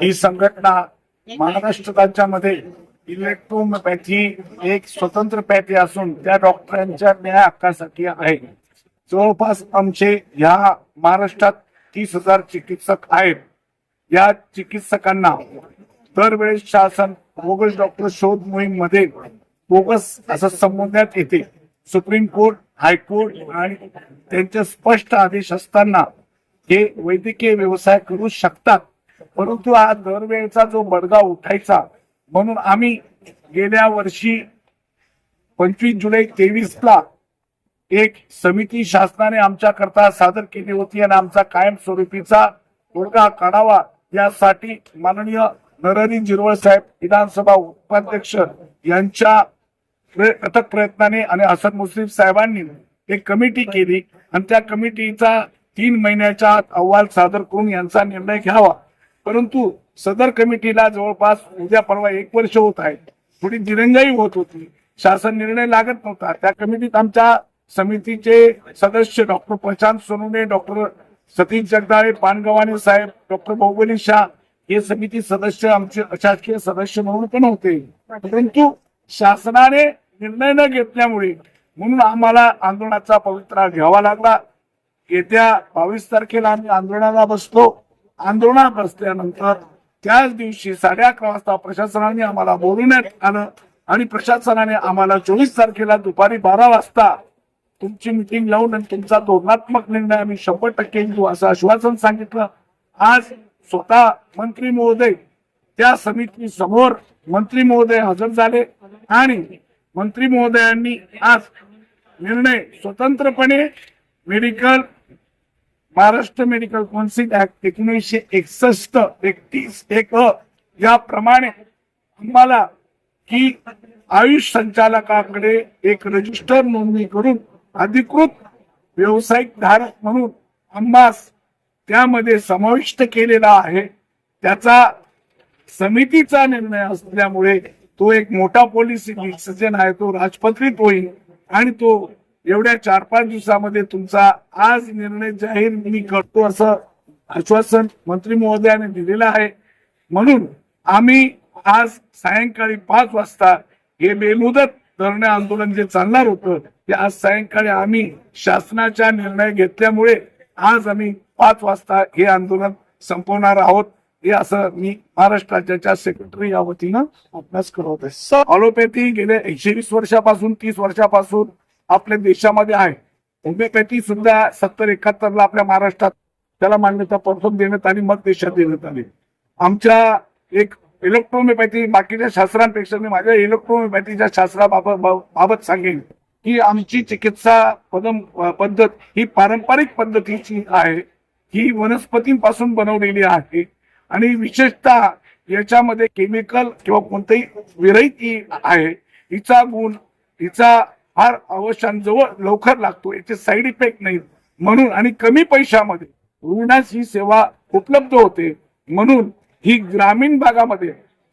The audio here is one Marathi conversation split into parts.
ही संघटना महाराष्ट्र राज्यामध्ये इलेक्ट्रोपॅथी एक स्वतंत्र पॅथी असून त्या डॉक्टरांच्या न्याय हक्कासाठी आहे. जवळपास आमचे ह्या महाराष्ट्रात तीस हजार चिकित्सक आहेत. या चिकित्सकांना दरवेळेस शासन बोगस डॉक्टर शोध मोहीममध्ये बोगस असं संबोधण्यात येते. सुप्रीम कोर्ट हायकोर्ट आणि त्यांचे स्पष्ट आदेश असताना हे वैद्यकीय व्यवसाय करू शकतात. परंतु हा दरवेळचा जो बडगा उठायचा म्हणून आम्ही गेल्या वर्षी पंचवीस जुलै तेवीस ला एक समिती शासनाने आमच्याकरता सादर केली होती आणि आमचा कायमस्वरूपीचा तोडगा काढावा यासाठी माननीय नरहरी जिरवळ साहेब विधानसभा उपाध्यक्ष यांच्या अथक प्रयत्नाने आणि हसन मुश्रीफ साहेबांनी एक कमिटी केली आणि त्या कमिटीचा तीन महिन्याच्या आत अहवाल सादर करून यांचा निर्णय घ्यावा. परंतु सदर कमिटीला जवळपास उद्या परवा एक वर्ष होत आहे थोडी दिरंगाई होत होती. शासन निर्णय लागत नव्हता. त्या कमिटीत आमच्या समितीचे सदस्य doctor Prashant Sonune doctor Satish Jagdale Pangavane Saheb doctor Bahubali Shah हे समिती सदस्य आमचे अशासकीय सदस्य म्हणून पण होते. परंतु शासनाने निर्णय न घेतल्यामुळे म्हणून आम्हाला आंदोलनाचा पवित्रा घ्यावा लागला. येत्या बावीस तारखेला आम्ही आंदोलनाला बसतो आंदोलनात बसल्यानंतर त्याच दिवशी साडे अकरा वाजता प्रशासनाने आम्हाला बोलवण्यात आलं आणि प्रशासनाने आम्हाला चोवीस तारखेला दुपारी बारा वाजता तुमची मिटिंग लावून आणि तुमचा धोरणात्मक निर्णय आम्ही शंभर टक्के घेऊ असं आश्वासन सांगितलं. आज स्वतः मंत्री महोदय त्या समिती समोर मंत्री महोदय हजर झाले आणि मंत्री महोदयांनी आज निर्णय स्वतंत्रपणे medical Maharashtra medical council act एकोणीसशे एकसष्ट एकतीस एक या याप्रमाणे आम्हाला की आयुष संचालकाकडे एक रजिस्टर नोंदणी करून अधिकृत व्यावसायिक धारक म्हणून आम्हास त्यामध्ये समाविष्ट केलेला आहे. त्याचा समितीचा निर्णय असल्यामुळे तो एक मोठा पॉलिसी डिसिजन आहे. तो राजपत्रित होईल आणि तो एवढ्या चार पाच दिवसामध्ये तुमचा आज निर्णय जाहीर मी करतो असं आश्वासन मंत्री महोदयाने दिलेलं आहे. म्हणून आम्ही आज सायंकाळी पाच वाजता हे बेमुदत धरणे आंदोलन जे चालणार होतं ते आज सायंकाळी आम्ही शासनाचा निर्णय घेतल्यामुळे आज आम्ही पाच वाजता हे आंदोलन संपवणार आहोत. हे असं मी महाराष्ट्र राज्याच्या सेक्रेटरी या वतीनं अभ्यास करत आहे. ऑलोपॅथी गेल्या एकशे वीस वर्षापासून तीस वर्षापासून आपल्या देशामध्ये आहे. होमिओपॅथी सुद्धा सत्तर एकाहत्तर ला आपल्या महाराष्ट्रात त्याला मान्यता प्रथम देण्यात आली मग देशात देण्यात आली. आमच्या एक इलेक्ट्रोमिओपॅथी बाकीच्या शास्त्रांपेक्षा मी माझ्या इलेक्ट्रोमिओपॅथीच्या शास्त्राबाबत बाबत सांगेन की आमची चिकित्सा पदम पद्धत ही पारंपरिक पद्धतीची आहे. ही वनस्पतींपासून बनवलेली आहे. आणि विशेषतः याच्यामध्ये केमिकल किंवा कोणतेही विरहित आहे हिचा गुण हिचा फार अवशांजवळ लवकर लागतो. याचे साईड इफेक्ट नाहीत. म्हणून आणि कमी पैशामध्ये रुग्णास ही सेवा उपलब्ध होते. म्हणून ही ग्रामीण भागामध्ये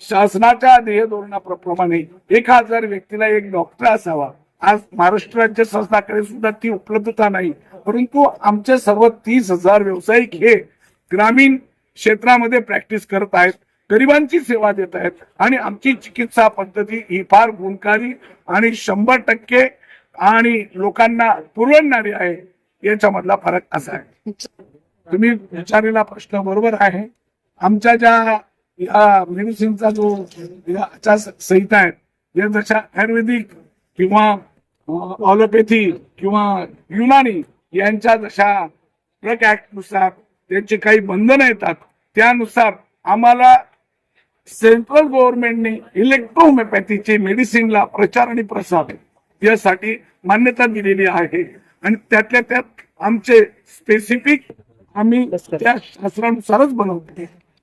शासनाच्या ध्येय धोरणाप्रमाणे एक हजार व्यक्तीला एक डॉक्टर असावा. आज महाराष्ट्र राज्य शासनाकडे सुद्धा ती उपलब्धता नाही. परंतु आमचे सर्व तीस हजार व्यावसायिक हे ग्रामीण क्षेत्रामध्ये प्रॅक्टिस करत आहेत. गरिबांची सेवा देत आहेत. आणि आमची चिकित्सा पद्धती ही फार गुणकारी आणि शंभर टक्के आणि लोकांना पुरवणारी आहे याच्यामधला फरक असा आहे. तुम्ही विचारलेला प्रश्न बरोबर आहे. आमच्या ज्या या मेडिसिनचा जो या संहिता आहे या जशा आयुर्वेदिक किंवा ऑलोपॅथी किंवा युनानी यांच्या जशा ट्रक ऍक्टनुसार त्यांची काही बंधनं येतात त्यानुसार आम्हाला सेंट्रल गव्हर्नमेंटने इलेक्ट्रोहोमिओपॅथीचे मेडिसिनला प्रचार आणि प्रसार यासाठी मान्यता दिलेली आहे. आणि त्यातल्या त्यात आमचे स्पेसिफिक आम्ही त्या शास्त्रानुसारच बनवतो.